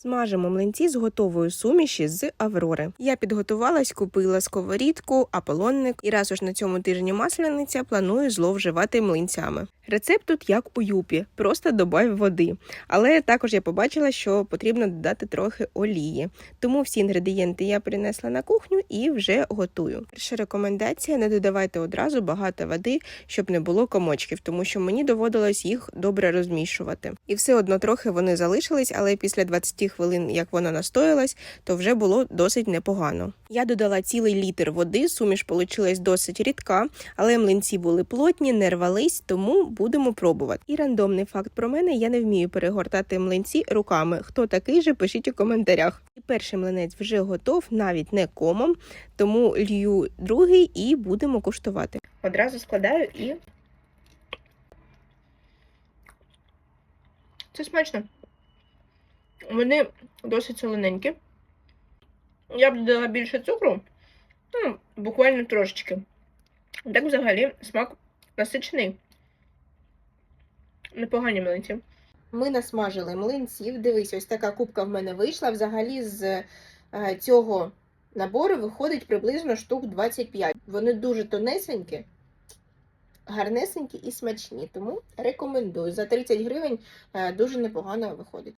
Смажимо млинці з готової суміші з Аврори. Я підготувалась, купила сковорідку, аполонник і раз уж на цьому тижні масляниця планую зловживати млинцями. Рецепт тут як у юпі, просто добавь води. Але також я побачила, що потрібно додати трохи олії. Тому всі інгредієнти я принесла на кухню і вже готую. Перша рекомендація: не додавайте одразу багато води, щоб не було комочків, тому що мені доводилось їх добре розмішувати. І все одно трохи вони залишились, але після 20 хвилин, як вона настоялась, то вже було досить непогано. Я додала цілий літр води, суміш получилась досить рідка, але млинці були плотні, не рвались, тому будемо пробувати. І рандомний факт про мене: я не вмію перегортати млинці руками. Хто такий же, пишіть у коментарях. І перший млинець вже готов, навіть не комом, тому лью другий і будемо куштувати. Одразу складаю і. Це смачно. Вони досить солоненькі. Я б додала більше цукру, ну, буквально трошечки. Так взагалі смак насичений. Непогані млинці. Ми насмажили млинців. Дивись, ось така кубка в мене вийшла. Взагалі з е, цього набору виходить приблизно штук 25. Вони дуже тонесенькі, гарнесенькі і смачні. Тому рекомендую. За 30 гривень е, дуже непогано виходить.